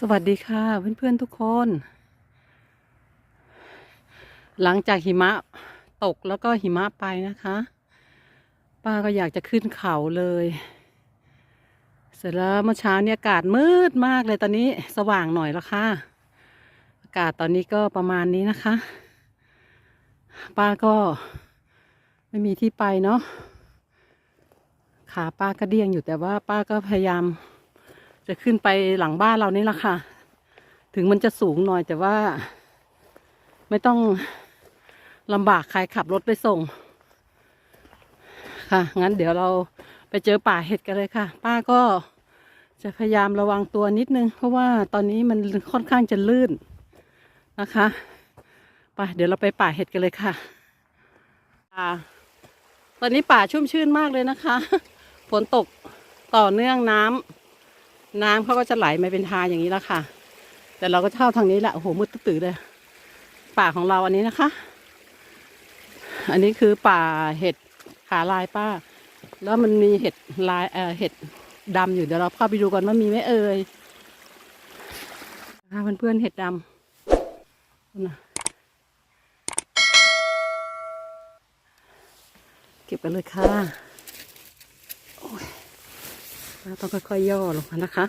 สวัสดีค่ะ เพื่อนๆทุกคน หลังจากหิมะตกแล้วก็หิมะไปนะคะ ป้าก็อยากจะขึ้นเขาเลย เสร็จแล้วเมื่อเช้าเนี่ยอากาศมืดมากเลยตอนนี้สว่างหน่อยแล้วค่ะ อากาศตอนนี้ก็ประมาณนี้นะคะ ป้าก็ไม่มีที่ไปเนาะขาป้าก็เดี้ยงอยู่แต่ว่าป้าก็พยายาม จะขึ้นไปหลังบ้านเรานี่แหละค่ะ ถึงมันจะสูงหน่อยแต่ว่า ไม่ต้องลำบากใครขับรถไปส่ง ค่ะ งั้นเดี๋ยวเราไปเจอป่าเห็ดกันเลยค่ะ ป้าก็จะพยายามระวังตัวนิดนึง เพราะว่าตอนนี้มันค่อนข้างจะลื่นนะคะไปเดี๋ยวเราไปป่าเห็ดกันเลยค่ะอ่าตอนนี้ป่าชุ่มชื่นมากเลยนะคะ ฝนตกต่อเนื่องน้ำ น้ำเขาก็จะไหลมาเป็นทางอย่างนี้แล้วค่ะ แต่เราก็เข้าทางนี้แหละโอ้โหมืดตื้อเลย ป่าของเราอันนี้นะคะ อันนี้คือป่าเห็ดขาลายป้า แล้วมันมีเห็ดลายเอ่อเห็ดดำอยู่เดี๋ยวเราเข้าไปดูกันว่ามีไหมเอ่ยค่ะเพื่อนๆเห็ดดำนะเก็บกันเลยค่ะ เราต้องค่อยๆย่อลงมานะคะ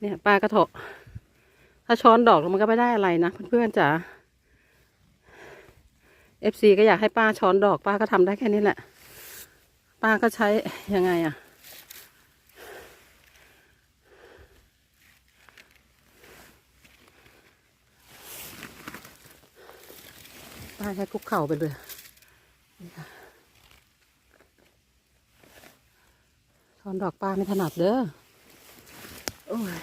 เนี่ยป้ากระเถาะถ้าช้อนดอกมันก็ไม่ได้อะไรนะเพื่อนๆจ๋า FC ก็อยากให้ป้าช้อนดอกป้าก็ทำได้แค่นี้แหละ ป้าก็ใช้ยังไงอะป้าใช้คุกเข่าไปเลย ช้อนดอกป้าไม่ถนัดเด้อ โอ้ย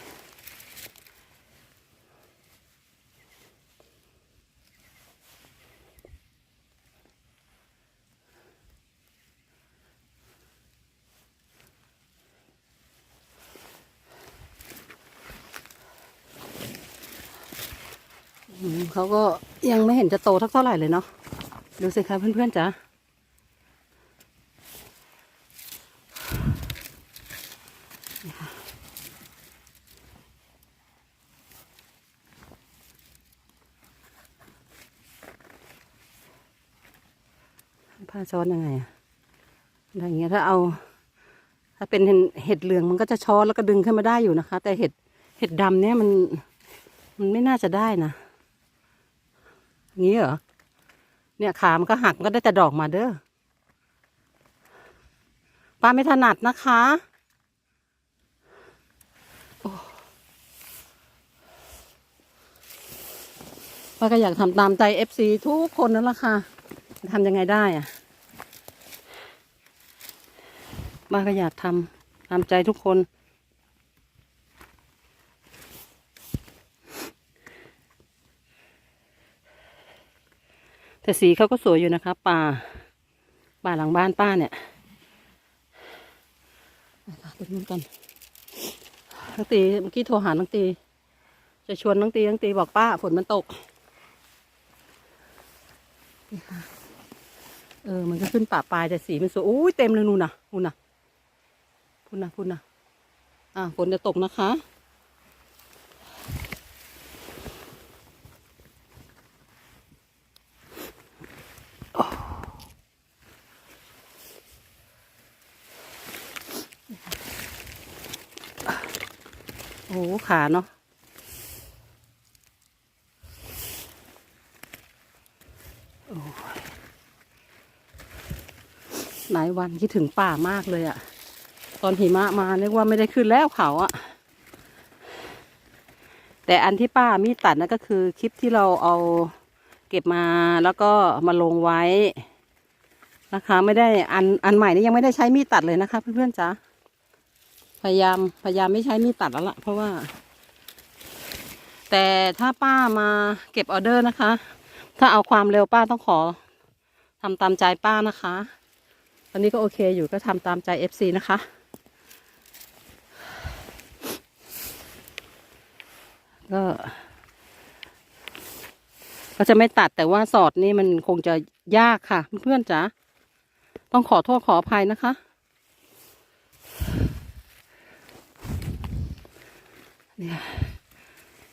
เขาก็ยังไม่เห็นจะโตทักเท่าไหร่เลยเนาะ ดูสิคะเพื่อนๆจ๋าผ้าช้อนยังไงอะอะไรอย่างเงี้ยถ้าเอา ถ้าเป็นเห็ดเหลืองมันก็จะช้อนแล้วก็ดึงขึ้นมาได้อยู่นะคะ แต่เห็ดเห็ดดำเนี่ยมัน มันไม่น่าจะได้นะงี้เหรอ เนี่ยขามันก็หักมันก็ได้แต่ดอกมาเด้อป้าไม่ถนัดนะคะป้าก็อยากทำตามใจเอฟซีทุกคนนั่นแหละค่ะทำยังไงได้อะป้าก็อยากทำตามใจทุกคน แต่สีเขาก็สวยอยู่นะคะ ป่า ป่าหลังบ้านป้าเนี่ยไปค่ะไปนู่นกันน้องตีเมื่อกี้โทรหาน้องตี จะชวนน้องตีน้องตีบอกป้าฝนมันตก เออ มันก็ขึ้นป่าปลายแต่สีมันสวยอุ้ยเต็มเลยนู่นน่ะนู่นน่ะพุ่นน่ะพุ่นน่ะอ่าฝนจะตกนะคะ อ้ขาเนาะหลายวันคิดถึงป่ามากเลยอะตอนหิมะมาเรียกว่าไม่ได้ขึ้นแล้วเขาอะแต่อันที่ป้ามีดตัดนั่นก็คือคลิปที่เราเอาเก็บมาแล้วก็มาลงไว้นะคะ ไม่ได้อันอันใหม่นี่ยังไม่ได้ใช้มีดตัดเลยนะคะ เพื่อนๆจ๊ะ พยายามพยายามไม่ใช้มีดตัดแล้วล่ะ เพราะว่า แต่ถ้าป้ามาเก็บออเดอร์นะคะ ถ้าเอาความเร็วป้าต้องขอทำตามใจป้านะคะตอนนี้ก็โอเคอยู่ก็ทำตามใจ FC นะคะ ก็ ก็จะไม่ตัดแต่ว่าสอดนี่มันคงจะยากค่ะ เพื่อนๆจ๋าต้องขอโทษขออภัยนะคะ เนี่ย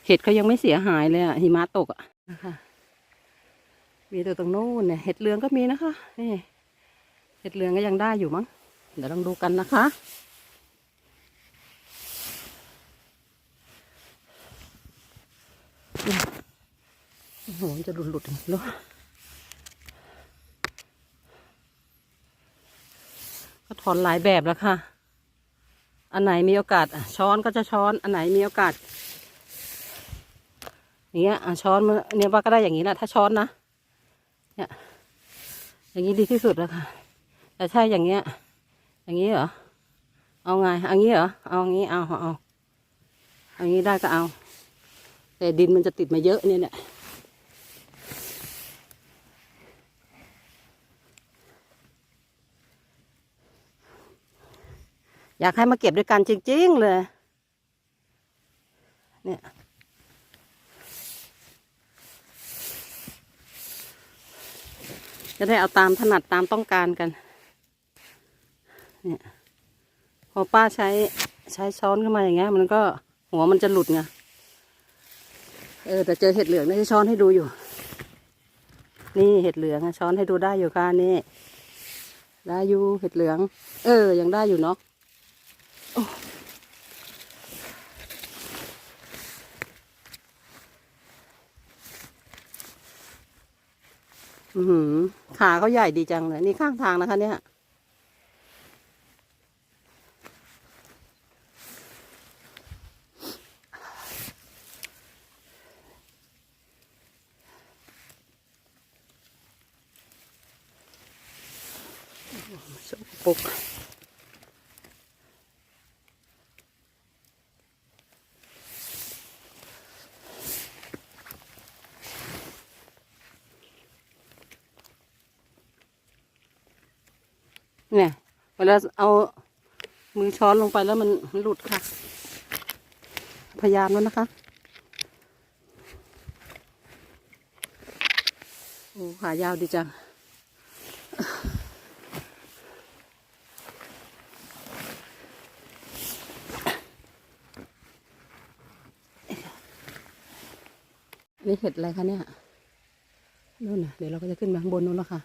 เห็ดเขายังไม่เสียหายเลยอะหิมะตกอะนะคะมีตัวตรงโน้นเนี่ยเห็ดเหลืองก็มีนะคะนี่เห็ดเหลืองก็ยังได้อยู่มั้งเดี๋ยวลองดูกันนะคะโอ้โหมันจะหลุดหลุดๆเนาะก็ถอนหลายแบบแล้วค่ะ อันไหนมีโอกาสอะช้อนก็จะช้อน อันไหนมีโอกาสอย่างเงี้ยอะช้อนเนี่ยว่าก็ได้อย่างนี้แหละถ้าช้อนนะเนี่ยอย่างนี้ดีที่สุดแล้วค่ะ แต่ใช่อย่างเงี้ย อย่างนี้เหรอเอาไงเอางี้เหรอเอางี้เอาเอาเอาเอางี้ได้ก็เอา แต่ดินมันจะติดมาเยอะเนี่ยเนี่ย อยากให้มาเก็บด้วยกันจริง ๆ เลย เนี่ยจะได้เอาตามถนัดตามต้องการกัน เนี่ย พอป้าใช้ใช้ช้อนขึ้นมาอย่างเงี้ย มันก็หัวมันจะหลุดไง เออ แต่เจอเห็ดเหลืองนี่ช้อนให้ดูอยู่ นี่เห็ดเหลืองช้อนให้ดูได้อยู่ค่ะนี่ ได้อยู่เห็ดเหลือง เออ ยังได้อยู่เนาะ อือขาเขาใหญ่ดีจังเลยนี่ข้างทางนะคะ เนี่ย สกปรกเนี่ย เวลาเอามือช้อนลงไปแล้วมันหลุดค่ะ พยายามแล้วนะคะ โอ้ขายาวดีจัง นี่เห็ดอะไรคะเนี่ยนู่นนะเดี๋ยวเราก็จะขึ้นไปข้างบนนู้นแล้วค่ะ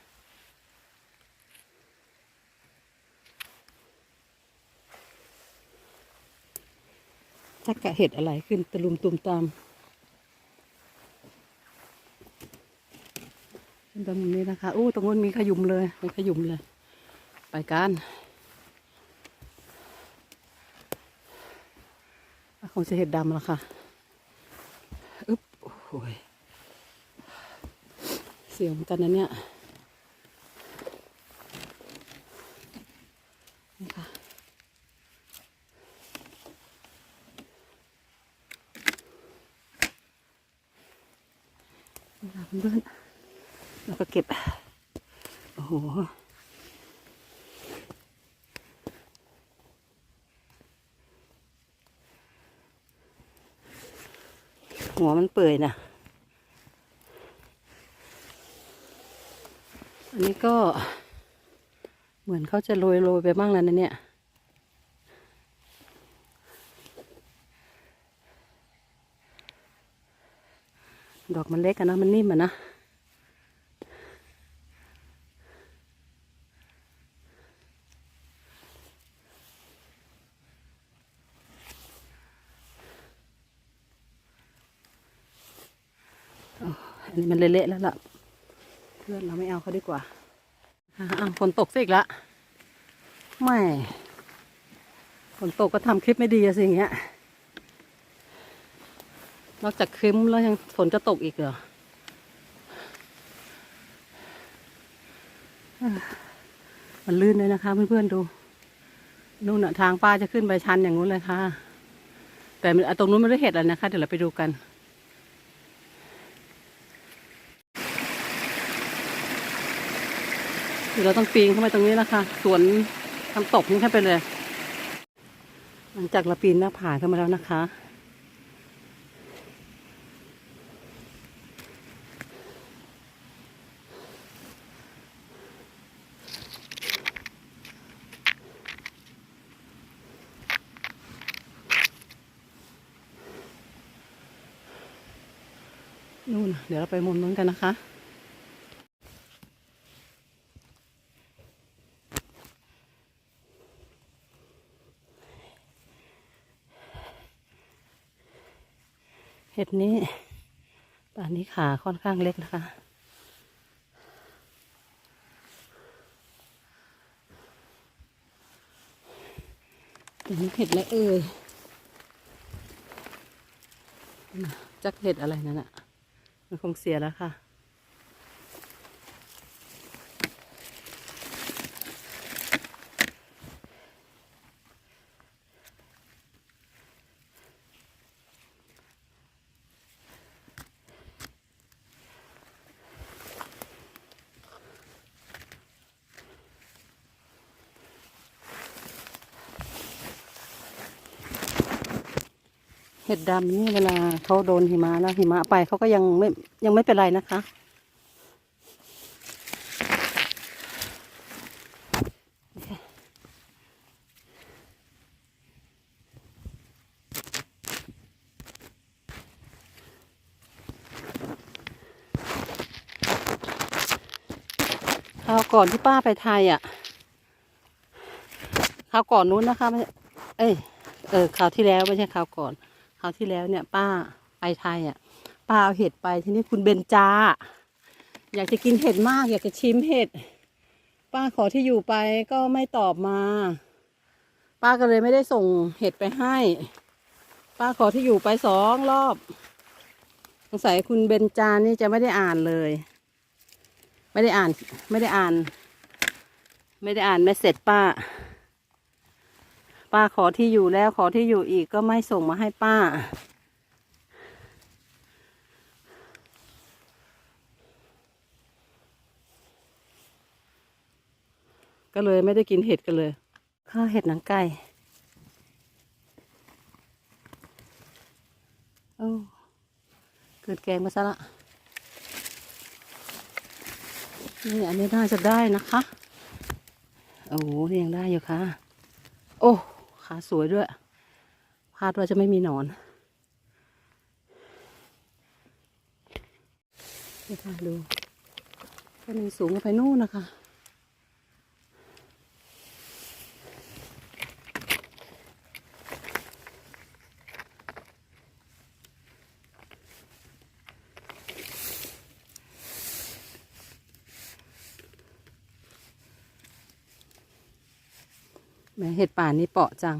ชักกะเห็ดอะไรขึ้นตะลุมตุมตามขึ้นตรงนี้นะคะอู้ตรงนู้นมีขยุมเลยมีขยุมเลย ไปกันคงจะเห็ดดำแล้วค่ะอึ๊บโอ้ยเสียวเหมือนกันนะเนี่ยนี่ค่ะนี่ค่ะเพื่อนๆแล้วก็เก็บ โอ้โห หัวมัน เปื่อยนะอันนี้ก็เหมือนเขาจะโรยโรยไปบ้างแล้วนะเนี่ย ดอกมันเล็กอะนะมันนิ่มอะนะ อันนี้ มันเละๆแล้วล่ะ เพื่อนเราไม่เอาเขาดีกว่าอะฝนตกซะอีกละไม่ฝนตกก็ทำคลิปไม่ดีอะสิอย่างเงี้ย นอกจากครึ้มแล้วยังฝนจะตกอีกเหรอมันลื่นเลยนะคะเพื่อนๆดูนู่นน่ะทางป้าจะขึ้นไปชันอย่างนู้นเลยค่ะ แต่ตรงนู้นไม่ได้เห็ดอะไรนะคะ เดี๋ยวเราไปดูกัน เดี๋ยวเราต้องปีนเข้าไปตรงนี้นะคะสวนทำตกนี่เข้าไปเลย หลังจากเราปีนหน้าผาเข้ามาแล้วนะคะ นู่น เดี๋ยวเราไปมุมนู้นกันนะคะ เห็ดนี้ป่านนี้ขาค่อนข้างเล็กนะคะเห็นเห็ดอะไรเอ่ยน่ะจักเห็ดอะไรนั่นอะมันคงเสียแล้วค่ะ เห็ดดำนี่เวลาเขาโดนหิมะแล้วหิมะไปเขาก็ยังไม่ยังไม่เป็นไรนะคะคราวก่อนที่ป้าไปไทยอะคราวก่อนนู้นนะคะไม่ใช่เอ้ย เออคราวที่แล้วไม่ใช่คราวก่อนาวที่แล้วเนี่ย ป้าไปไทยอะ ป้าเอาเห็ดไปทีนี้คุณเบนจาอยากจะกินเห็ดมาก อยากจะชิมเห็ด ป้าขอที่อยู่ไปก็ไม่ตอบมา ป้าก็เลยไม่ได้ส่งเห็ดไปให้ ป้าขอที่อยู่ไปสองรอบสงสัยคุณเบนจานี่จะไม่ได้อ่านเลย ไม่ได้อ่าน ไม่ได้อ่าน ไม่ได้อ่านเมสเสจป้า ป้าขอที่อยู่แล้วขอที่อยู่อีกก็ไม่ส่งมาให้ป้า ก็เลยไม่ได้กินเห็ดกันเลย ข้าวเห็ดหนังไก่โอ้เกิดแกงมาซะละนี่อันนี้น่าจะได้นะคะ โอ้โหยังได้อยู่ค่ะ โอ้ ขาสวยด้วยคาดว่าจะไม่มีหนอนดูก็นึ่งสูงไปนู่นนะคะ เห็ดป่านี่เปาะจัง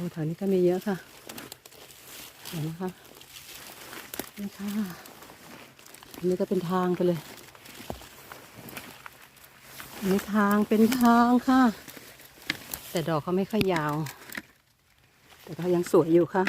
อ้แถวนี้ก็มีเยอะค่ะเห็นไหมคะนี่ค่ะอันนี้ก็เป็นทางไปเลยอันนี้ทางเป็นทางค่ะ แต่ดอกเขาไม่ค่อยยาว แต่ก็ยังสวยอยู่ค่ะ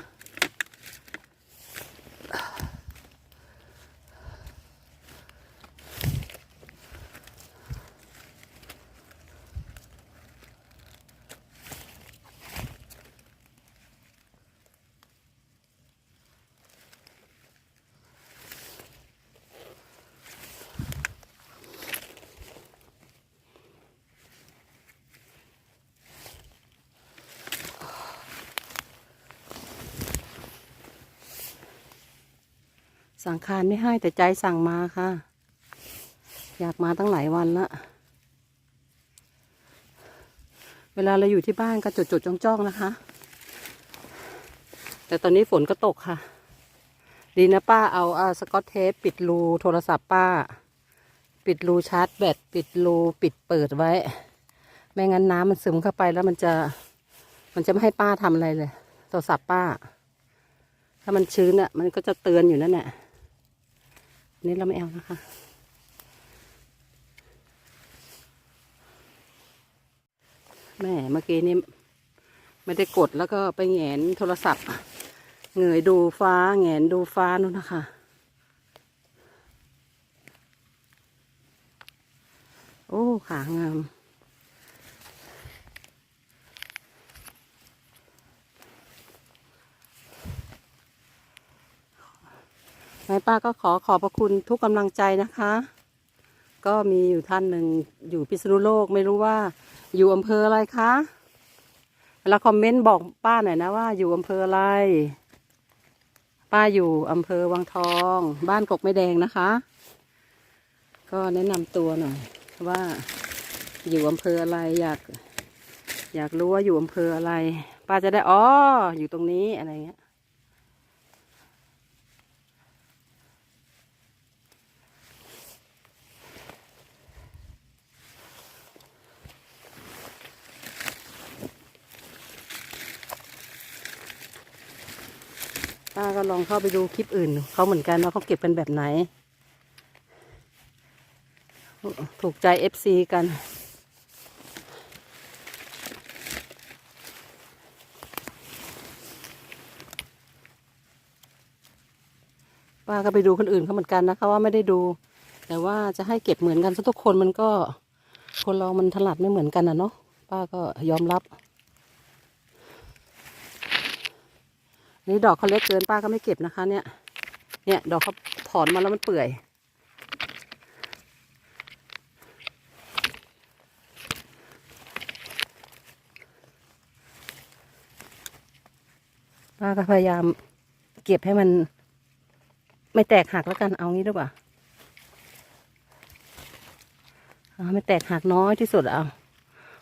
สั่งคารไม่ให้แต่ใจสั่งมาค่ะ อยากมาตั้งหลายวันละเวลาเราอยู่ที่บ้านก็จดจดจ้องจ้องๆนะคะ แต่ตอนนี้ฝนก็ตกค่ะ ดีนะป้าเอาอาสกอตเทปปิดรูโทรศัพท์ป้า ปิดรูชาร์จแบตปิดรูปิดเปิดไว้ ไม่งั้นน้ำมันซึมเข้าไปแล้วมันจะ มันจะไม่ให้ป้าทำอะไรเลย โทรศัพท์ป้า ถ้ามันชื้นอะ มันก็จะเตือนอยู่นั่นแหละ นนี้เราไม่เอานะคะ แม่เมื่อกี้นี้ไม่ได้กดแล้วก็ไปแงนโทรศัพท์เงยดูฟ้าแงนดูฟ้านู่นนะคะโอ้ขางาม แม่ป้าก็ขอขอบพระคุณทุกกำลังใจนะคะ ก็มีอยู่ท่านหนึ่งอยู่พิษณุโลกไม่รู้ว่า อยู่อำเภออะไรคะเวลาคอมเมนต์บอกป้าหน่อยนะว่า อยู่อำเภออะไร ป้าอยู่อำเภอวังทอง บ้านกกไม่แดงนะคะ ก็แนะนำตัวหน่อยว่าอยู่อำเภออะไรอยาก อยากรู้ว่าอยู่อำเภออะไร ป้าจะได้อ๋ออยู่ตรงนี้อะไรเงี้ย ป้าก็ลองเข้าไปดูคลิปอื่นเขาเหมือนกันว่าเขาเก็บกันแบบไหน ถูกใจเอฟซีกัน ป้าก็ไปดูคนอื่นเขาเหมือนกันนะคะว่าไม่ได้ดู แต่ว่าจะให้เก็บเหมือนกันทุกคนมันก็คนเรามันถนัดไม่เหมือนกันนะเนาะป้าก็ยอมรับ นี่ดอกเขาเล็กเกินป้าก็ไม่เก็บนะคะ เนี่ย เนี่ยดอกเขาถอนมาแล้วมันเปื่อย ป้าก็พยายามเก็บให้มัน ไม่แตกหักแล้วกันเอางี้ดีกว่าเอาไม่แตกหักน้อยที่สุดเอา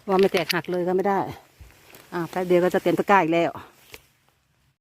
ว่าไม่แตกหักเลยก็ไม่ได้ อ่าแป๊บเดียวก็จะเต็มตะกร้าอีกแล้ว